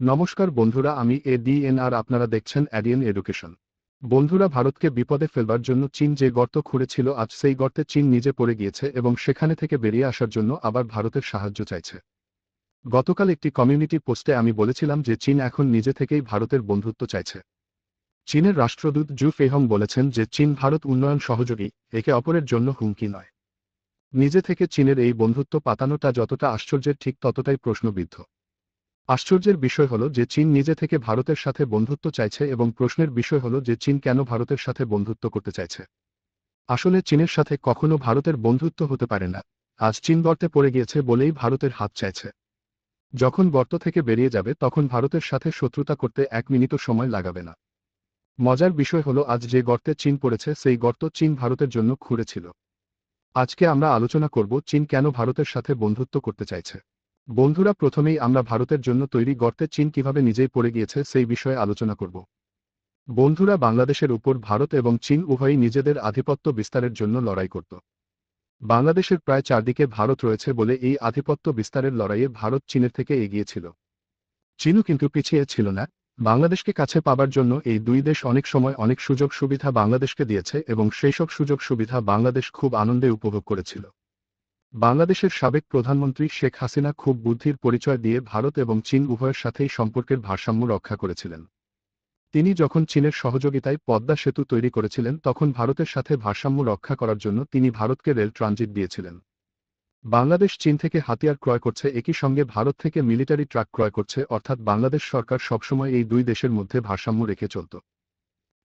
নমস্কার বন্ধুরা, আমি এ আর আপনারা দেখছেন অ্যাডিয়ান এডুকেশন। বন্ধুরা, ভারতকে বিপদে ফেলবার জন্য চীন যে গর্ত খুঁড়েছিল, আজ সেই গর্তে চীন নিজে পড়ে গিয়েছে এবং সেখানে থেকে বেরিয়ে আসার জন্য আবার ভারতের সাহায্য চাইছে। গতকাল একটি কমিউনিটি পোস্টে আমি বলেছিলাম যে চীন এখন নিজে থেকেই ভারতের বন্ধুত্ব চাইছে। চীনের রাষ্ট্রদূত জু ফেহং বলেছেন যে চীন ভারত উন্নয়ন সহযোগী, একে অপরের জন্য হুমকি নয়। নিজে থেকে চীনের এই বন্ধুত্ব পাতানোটা যতটা আশ্চর্যের ঠিক ততটাই প্রশ্নবিদ্ধ। আশ্চর্যের বিষয় হল যে চীন নিজে থেকে ভারতের সাথে বন্ধুত্ব চাইছে এবং প্রশ্নের বিষয় হল যে চীন কেন ভারতের সাথে বন্ধুত্ব করতে চাইছে। আসলে চীনের সাথে কখনো ভারতের বন্ধুত্ব হতে পারে না। আজ চীন গর্তে পড়ে গিয়েছে বলেই ভারতের হাত চাইছে। যখন গর্ত থেকে বেরিয়ে যাবে তখন ভারতের সাথে শত্রুতা করতে এক মিনিটও সময় লাগাবে না। মজার বিষয় হল আজ যে গর্তে চীন পড়েছে সেই গর্ত চীন ভারতের জন্য খুঁড়েছিল আজকে আমরা আলোচনা করব চীন কেন ভারতের সাথে বন্ধুত্ব করতে চাইছে। বন্ধুরা, প্রথমেই আমরা ভারতের জন্য তৈরি গর্তে চীন কীভাবে নিজেই পড়ে গিয়েছে সেই বিষয়ে আলোচনা করব। বন্ধুরা, বাংলাদেশের উপর ভারত এবং চীন উভয়ই নিজেদের আধিপত্য বিস্তারের জন্য লড়াই করত। বাংলাদেশের প্রায় চারদিকে ভারত রয়েছে বলে এই আধিপত্য বিস্তারের লড়াইয়ে ভারত চীনের থেকে এগিয়েছিল চীনও কিন্তু পিছিয়ে ছিল না। বাংলাদেশকে কাছে পাবার জন্য এই দুই দেশ অনেক সময় অনেক সুযোগ সুবিধা বাংলাদেশকে দিয়েছে এবং সেই সব সুযোগ সুবিধা বাংলাদেশ খুব আনন্দে উপভোগ করেছিল। বাংলাদেশের সাবেক প্রধানমন্ত্রী শেখ হাসিনা খুব বুদ্ধির পরিচয় দিয়ে ভারত এবং চীন উভয়ের সাথেই সম্পর্কের ভারসাম্য রক্ষা করেছিলেন। তিনি যখন চীনের সহযোগিতায় পদ্মা সেতু তৈরি করেছিলেন, তখন ভারতের সাথে ভারসাম্য রক্ষা করার জন্য তিনি ভারতকে রেল ট্রানজিট দিয়েছিলেন। বাংলাদেশ চীন থেকে হাতিয়ার ক্রয় করছে, একই সঙ্গে ভারত থেকে মিলিটারি ট্রাক ক্রয় করছে, অর্থাৎ বাংলাদেশ সরকার সবসময় এই দুই দেশের মধ্যে ভারসাম্য রেখে চলত।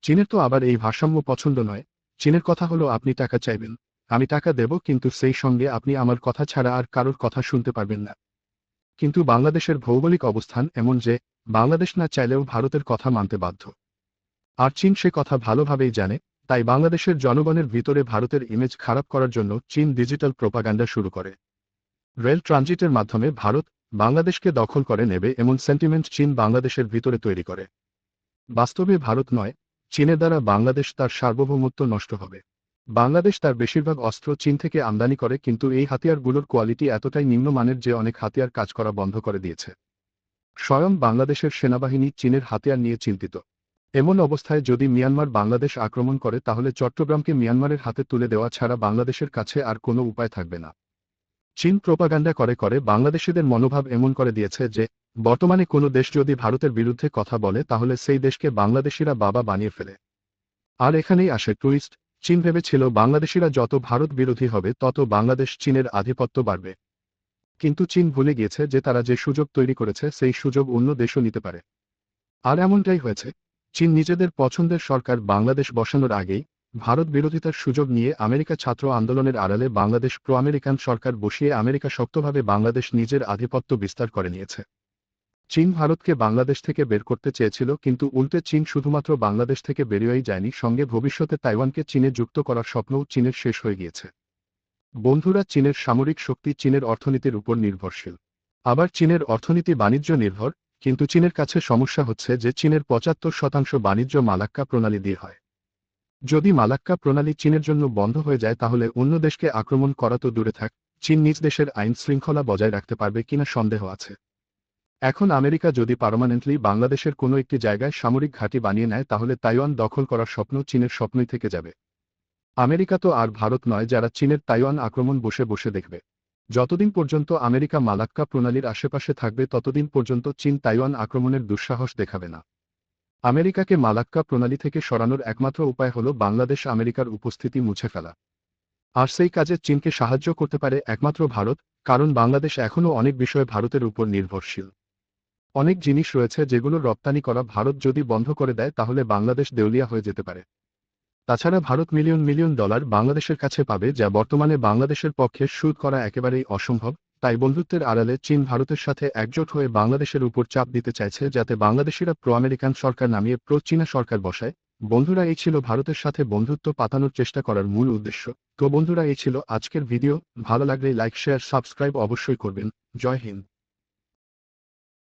চীনের তো আবার এই ভারসাম্য পছন্দ নয়। চীনের কথা হলো আপনি টাকা চাইবেন। আমি টাকা দেব কিন্তু সেই সঙ্গে আপনি আমার কথা ছাড়া আর কারোর কথা শুনতে পারবেন না। কিন্তু বাংলাদেশের ভৌগোলিক অবস্থান এমন যে, বাংলাদেশ না চাইলেও ভারতের কথা মানতে বাধ্য। আর চীন সে কথা ভালোভাবেই জানে, তাই বাংলাদেশের জনগণের ভিতরে ভারতের ইমেজ খারাপ করার জন্য চীন ডিজিটাল প্রোপাগান্ডা শুরু করে। রেল ট্রানজিটের মাধ্যমে ভারত বাংলাদেশকে দখল করে নেবে এমন সেন্টিমেন্ট চীন বাংলাদেশের ভিতরে তৈরি করে। বাস্তবে ভারত নয়, চীনের দ্বারা বাংলাদেশ তার সার্বভৌমত্ব নষ্ট হবে। বাংলাদেশ তার বেশিরভাগ অস্ত্র চীন থেকে আমদানি করে, কিন্তু এই হাতিয়ারগুলোর কোয়ালিটি এতটাই নিম্নমানের যে অনেক হাতিয়ার কাজ করা বন্ধ করে দিয়েছে। স্বয়ং বাংলাদেশের সেনাবাহিনী চীনের হাতিয়ার নিয়ে চিন্তিত। এমন অবস্থায় যদি মিয়ানমার বাংলাদেশ আক্রমণ করে, তাহলে চট্টগ্রামকে মিয়ানমারের হাতে তুলে দেওয়া ছাড়া বাংলাদেশের কাছে আর কোনো উপায় থাকবে না। চীন প্রোপাগান্ডা করে করে বাংলাদেশিদের মনোভাব এমন করে দিয়েছে যে, বর্তমানে কোনো দেশ যদি ভারতের বিরুদ্ধে কথা বলে, তাহলে সেই দেশকে বাংলাদেশিরা বাবা বানিয়ে ফেলে। আর এখানেই আসে টুরিস্ট চীন ভেবেছিল বাংলাদেশিরা যত ভারত বিরোধী হবে, তত বাংলাদেশ চীনের আধিপত্য বাড়বে। কিন্তু চীন ভুলে গিয়েছে যে তারা যে সুযোগ তৈরি করেছে, সেই সুযোগ অন্য দেশও নিতে পারে। আর এমনটাই হয়েছে, চীন নিজেদের পছন্দের সরকার বাংলাদেশ বসানোর আগেই ভারত বিরোধিতার সুযোগ নিয়ে আমেরিকা ছাত্র আন্দোলনের আড়ালে বাংলাদেশ প্রো আমেরিকান সরকার বসিয়ে আমেরিকা শক্তভাবে বাংলাদেশ নিজের আধিপত্য বিস্তার করে নিয়েছে। চীন ভারতকে বাংলাদেশ থেকে বের করতে চেয়েছিল, কিন্তু উল্টে চীন শুধুমাত্র বাংলাদেশ থেকে বেরিয়েই যায়নি, সঙ্গে ভবিষ্যতে তাইওয়ানকে চীনে যুক্ত করার স্বপ্নও চীনের শেষ হয়ে গিয়েছে। বন্ধুরা, চীনের সামরিক শক্তি চীনের অর্থনীতির উপর নির্ভরশীল। আবার চীনের অর্থনীতি বাণিজ্য নির্ভর, কিন্তু চীনের কাছে সমস্যা হচ্ছে যে চীনের পঁচাত্তর শতাংশ বাণিজ্য মালাক্কা প্রণালী দিয়ে হয়। যদি মালাক্কা প্রণালী চীনের জন্য বন্ধ হয়ে যায়, তাহলে অন্য দেশকে আক্রমণ করা তো দূরে থাক, চীন নিজ দেশের আইন শৃঙ্খলা বজায় রাখতে পারবে কিনা সন্দেহ আছে। এখন আমেরিকা যদি পারমানেন্টলি বাংলাদেশের কোনো একটি জায়গায় সামরিক ঘাঁটি বানিয়ে নেয়, তাহলে তাইওয়ান দখল করার স্বপ্ন চীনের স্বপ্নই থেকে যাবে। আমেরিকা তো আর ভারত নয়, যারা চীনের তাইওয়ান আক্রমণ বসে বসে দেখবে। যতদিন পর্যন্ত আমেরিকা মালাক্কা প্রণালীর আশেপাশে থাকবে, ততদিন পর্যন্ত চীন তাইওয়ান আক্রমণের দুঃসাহস দেখাবে না। আমেরিকাকে মালাক্কা প্রণালী থেকে সরানোর একমাত্র উপায় হল বাংলাদেশ আমেরিকার উপস্থিতি মুছে ফেলা। আর সেই কাজে চীনকে সাহায্য করতে পারে একমাত্র ভারত, কারণ বাংলাদেশ এখনও অনেক বিষয়ে ভারতের উপর নির্ভরশীল। অনেক জিনিস রয়েছে যেগুলো রপ্তানি করা ভারত যদি বন্ধ করে দেয়, তাহলে বাংলাদেশ দেউলিয়া হয়ে যেতে পারে। তাছাড়া ভারত মিলিয়ন মিলিয়ন ডলার বাংলাদেশের কাছে পাবে, যা বর্তমানে বাংলাদেশের পক্ষে সুদ করা একেবারেই অসম্ভব। তাই বন্ধুত্বের আড়ালে চীন ভারতের সাথে একজোট হয়ে বাংলাদেশের উপর চাপ দিতে চাইছে, যাতে বাংলাদেশিরা প্রো আমেরিকান সরকার নামিয়ে প্রো চীনা সরকার বসায়। বন্ধুরা, এই ছিল ভারতের সাথে বন্ধুত্ব পাতানোর চেষ্টা করার মূল উদ্দেশ্য। তো বন্ধুরা, এই ছিল আজকের ভিডিও। ভালো লাগলে লাইক, শেয়ার, সাবস্ক্রাইব অবশ্যই করবেন। জয় হিন্দ।